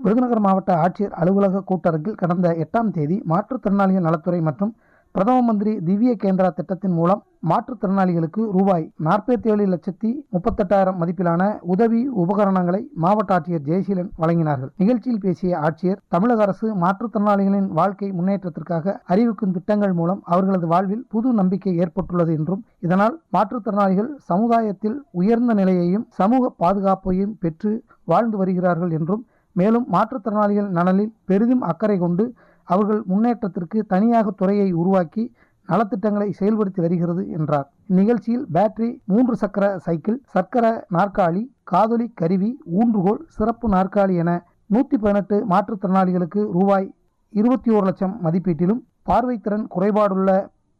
விருதுநகர் மாவட்ட ஆட்சியர் அலுவலக கூட்டரங்கில் கடந்த எட்டாம் தேதி மாற்றுத்திறனாளிகள் நலத்துறை மற்றும் பிரதம மந்திரி திவ்ய கேந்திரா திட்டத்தின் மூலம் மாற்றுத்திறனாளிகளுக்கு ரூபாய் நாற்பத்தி ஏழு லட்சத்தி முப்பத்தெட்டாயிரம் மதிப்பிலான உதவி உபகரணங்களை மாவட்ட ஆட்சியர் ஜெயசீலன் வழங்கினார்கள். நிகழ்ச்சியில் பேசிய ஆட்சியர் தமிழக அரசு மாற்றுத்திறனாளிகளின் வாழ்க்கை முன்னேற்றத்திற்காக அறிவிக்கும் திட்டங்கள் மூலம் அவர்களது வாழ்வில் புது நம்பிக்கை ஏற்பட்டுள்ளது என்றும் இதனால் மாற்றுத்திறனாளிகள் சமுதாயத்தில் உயர்ந்த நிலையையும் சமூக பாதுகாப்பையும் பெற்று வாழ்ந்து வருகிறார்கள் என்றும் மேலும் மாற்றுத்திறனாளிகள் நலனில் பெரிதும் அக்கறை கொண்டு அவர்கள் முன்னேற்றத்திற்கு தனியாக துறையை உருவாக்கி நலத்திட்டங்களை செயல்படுத்தி வருகிறது என்றார். இந்நிகழ்ச்சியில் பேட்டரி மூன்று சக்கர சைக்கிள் சக்கர நாற்காலி காதொலி கருவி ஊன்றுகோல் சிறப்பு நாற்காலி என நூற்றி பதினெட்டு மாற்றுத்திறனாளிகளுக்கு ரூபாய் இருபத்தி ஓரு லட்சம் மதிப்பீட்டிலும் பார்வைத்திறன் குறைபாடுள்ள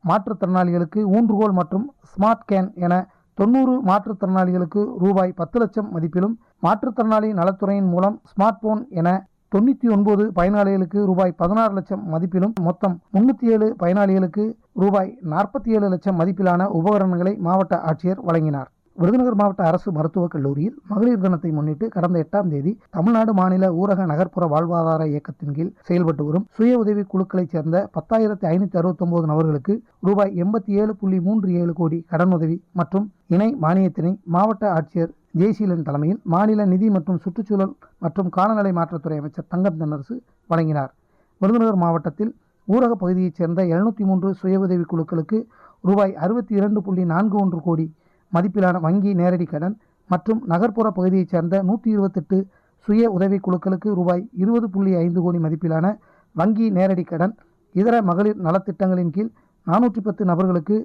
மாற்றுத்திறனாளிகளுக்கு ஊன்றுகோல் மற்றும் ஸ்மார்ட் கேன் என தொண்ணூறு மாற்றுத்திறனாளிகளுக்கு ரூபாய் பத்து லட்சம் மதிப்பிலும் மாற்றுத்திறனாளி நலத்துறையின் மூலம் ஸ்மார்ட் போன் என தொண்ணூற்றி ஒன்பது பயனாளிகளுக்கு ரூபாய் பதினாறு லட்சம் மதிப்பிலும் மொத்தம் முன்னூற்றி ஏழு பயனாளிகளுக்கு ரூபாய் நாற்பத்தி ஏழு லட்சம் மதிப்பிலான உபகரணங்களை மாவட்ட ஆட்சியர் வழங்கினார். விருதுநகர் மாவட்ட அரசு மருத்துவக் கல்லூரியில் மகளிர் தினத்தை முன்னிட்டு கடந்த எட்டாம் தேதி தமிழ்நாடு மாநில ஊரக நகர்ப்புற வாழ்வாதார இயக்கத்தின் கீழ் செயல்பட்டு வரும் சுய உதவி குழுக்களைச் சேர்ந்த பத்தாயிரத்தி ஐநூற்றி அறுபத்தொன்பது நபர்களுக்கு ரூபாய் எண்பத்தி ஏழு புள்ளி மூன்று ஏழு கோடி கடனுதவி மற்றும் இணை மானியத்தினை மாவட்ட ஆட்சியர் ஜெய்சீலன் தலைமையில் மாநில நிதி மற்றும் சுற்றுச்சூழல் மற்றும் காலநிலை மாற்றத்துறை அமைச்சர் தங்கம் தென்னரசு வழங்கினார். விருதுநகர் மாவட்டத்தில் ஊரக பகுதியைச் சேர்ந்த எழுநூற்றி மூன்று சுய உதவி குழுக்களுக்கு ரூபாய் அறுபத்தி இரண்டு புள்ளி நான்கு ஒன்று கோடி மதிப்பிலான வங்கி நேரடி கடன் மற்றும் நகர்ப்புற பகுதியைச் சேர்ந்த நூற்றி இருபத்தெட்டு சுய உதவி குழுக்களுக்கு ரூபாய் இருபது புள்ளி ஐந்து கோடி மதிப்பிலான வங்கி நேரடி கடன் இதர மகளிர் நலத்திட்டங்களின் கீழ் நானூற்றி பத்து நபர்களுக்கு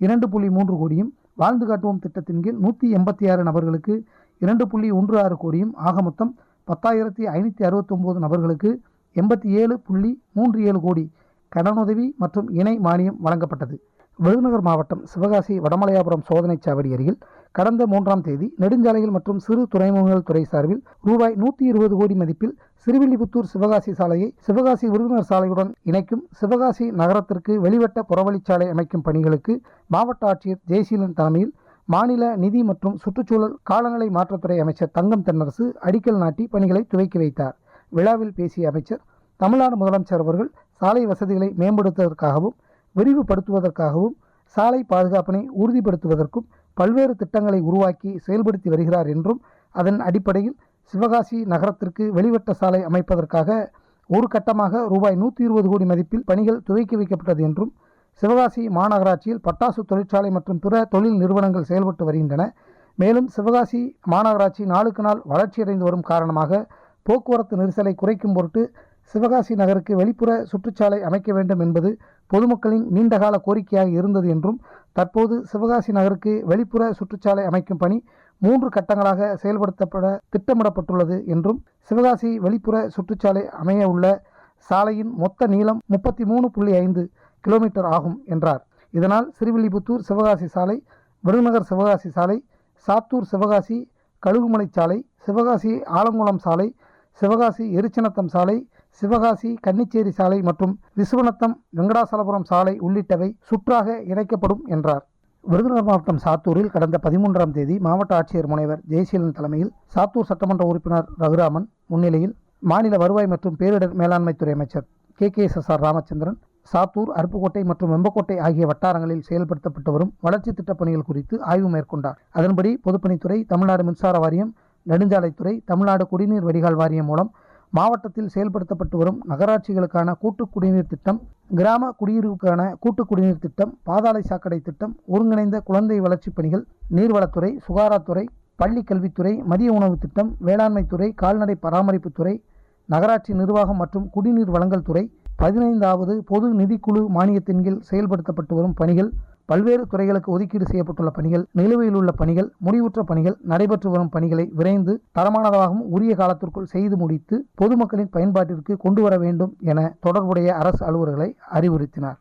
இரண்டு புள்ளி மூன்று கோடியும் வாழ்ந்து காட்டுவோம் திட்டத்தின் கீழ் நூற்றி எண்பத்தி ஆறு நபர்களுக்கு இரண்டு புள்ளி ஒன்று ஆறு கோடியும் ஆக மொத்தம் பத்தாயிரத்தி ஐநூற்றி அறுபத்தொம்போது நபர்களுக்கு எண்பத்தி ஏழு புள்ளி மூன்று ஏழு கோடி கடனுதவி மற்றும் இணை மானியம் வழங்கப்பட்டது. விருதுநகர் மாவட்டம் சிவகாசி வடமலையாபுரம் சோதனைச் சாவடி அருகில் கடந்த மூன்றாம் தேதி நெடுஞ்சாலைகள் மற்றும் சிறு துறைமுகங்கள் துறை சார்பில் ரூபாய் நூற்றி இருபது கோடி மதிப்பில் சிறுவில்லிபுத்தூர் சிவகாசி சாலையை சிவகாசி விருதுநகர் சாலையுடன் இணைக்கும் சிவகாசி நகரத்திற்கு வெளிவட்ட புறவழிச்சாலை அமைக்கும் பணிகளுக்கு மாவட்ட ஆட்சியர் ஜெயசீலன் தலைமையில் மாநில நிதி மற்றும் சுற்றுச்சூழல் காலநிலை மாற்றத்துறை அமைச்சர் தங்கம் தென்னரசு அடிக்கல் நாட்டி பணிகளை துவக்கி வைத்தார். விழாவில் பேசிய அமைச்சர் தமிழ்நாடு முதலமைச்சர் அவர்கள் சாலை வசதிகளை மேம்படுத்துவதற்காகவும் விரிவுபடுத்துவதற்காகவும் சாலை பாதுகாப்பினை உறுதிப்படுத்துவதற்கும் பல்வேறு திட்டங்களை உருவாக்கி செயல்படுத்தி வருகிறார் என்றும் அதன் அடிப்படையில் சிவகாசி நகரத்திற்கு வெளிவட்ட சாலை அமைப்பதற்காக ஒரு கட்டமாக ரூபாய் நூற்றி இருபது கோடி மதிப்பில் பணிகள் துவக்கி வைக்கப்பட்டது என்றும் சிவகாசி மாநகராட்சியில் பட்டாசு தொழிற்சாலை மற்றும் பிற தொழில் நிறுவனங்கள் செயல்பட்டு வருகின்றன. மேலும் சிவகாசி மாநகராட்சி நாளுக்கு நாள் வளர்ச்சியடைந்து வரும் காரணமாக போக்குவரத்து நெரிசலை குறைக்கும் பொருட்டு சிவகாசி நகருக்கு வெளிப்புற சுற்றுச்சாலை அமைக்க வேண்டும் என்பது பொதுமக்களின் நீண்டகால கோரிக்கையாக இருந்தது என்றும் தற்போது சிவகாசி நகருக்கு வெளிப்புற சுற்றுச்சாலை அமைக்கும் பணி மூன்று கட்டங்களாக செயல்படுத்தப்பட திட்டமிடப்பட்டுள்ளது என்றும் சிவகாசி வெளிப்புற சுற்றுச்சாலை அமைய உள்ள சாலையின் மொத்த நீளம் முப்பத்தி மூணு புள்ளி ஐந்து கிலோமீட்டர் ஆகும் என்றார். இதனால் சிறுவில்லிபுத்தூர் சிவகாசி சாலை விருதுநகர் சிவகாசி சாலை சாத்தூர் சிவகாசி கழுகுமலை சாலை சிவகாசி ஆலங்குளம் சாலை சிவகாசி எரிச்சனத்தம் சாலை சிவகாசி கன்னிச்சேரி சாலை மற்றும் விசுவநத்தம் வெங்கடாசலபுரம் சாலை உள்ளிட்டவை சுற்றாக இணைக்கப்படும் என்றார். விருதுநகர் மாவட்டம் சாத்தூரில் கடந்த பதிமூன்றாம் தேதி மாவட்ட ஆட்சியர் முனைவர் ஜெயசீலன் தலைமையில் சாத்தூர் சட்டமன்ற உறுப்பினர் ரகுராமன் முன்னிலையில் மாநில வருவாய் மற்றும் பேரிடர் மேலாண்மைத்துறை அமைச்சர் K. K. S. S. R. Ramachandran Sattur Aruppukkottai மற்றும் வெம்பக்கோட்டை ஆகிய வட்டாரங்களில் செயல்படுத்தப்பட்டு வரும் வளர்ச்சி திட்டப் பணிகள் குறித்து ஆய்வு மேற்கொண்டார். அதன்படி பொதுப்பணித்துறை தமிழ்நாடு மின்சார வாரியம் நெடுஞ்சாலைத்துறை தமிழ்நாடு குடிநீர் வடிகால் வாரியம் மூலம் மாவட்டத்தில் செயல்படுத்தப்பட்டு வரும் நகராட்சிகளுக்கான கூட்டு குடிநீர் திட்டம் கிராம குடியிருப்புக்கான கூட்டு குடிநீர் திட்டம் பாதாளை சாக்கடை திட்டம் ஒருங்கிணைந்த குழந்தை வளர்ச்சிப் பணிகள் நீர்வளத்துறை சுகாதாரத்துறை பள்ளி கல்வித்துறை மதிய உணவு திட்டம் வேளாண்மைத்துறை கால்நடை பராமரிப்புத்துறை நகராட்சி நிர்வாகம் மற்றும் குடிநீர் வழங்கல் துறை பதினைந்தாவது பொது நிதிக்குழு மானியத்தின் கீழ் செயல்படுத்தப்பட்டு வரும் பணிகள் பல்வேறு துறைகளுக்கு ஒதுக்கீடு செய்யப்பட்டுள்ள பணிகள் நிலுவையில் உள்ள பணிகள் முடிவுற்ற பணிகள் நடைபெற்று வரும் பணிகளை விரைந்து தரமானதாகவும் உரிய காலத்திற்குள் செய்து முடித்து பொதுமக்களின் பயன்பாட்டிற்கு கொண்டு வர வேண்டும் என தொடர்புடைய அரசு அலுவலர்களை அறிவுறுத்தினார்.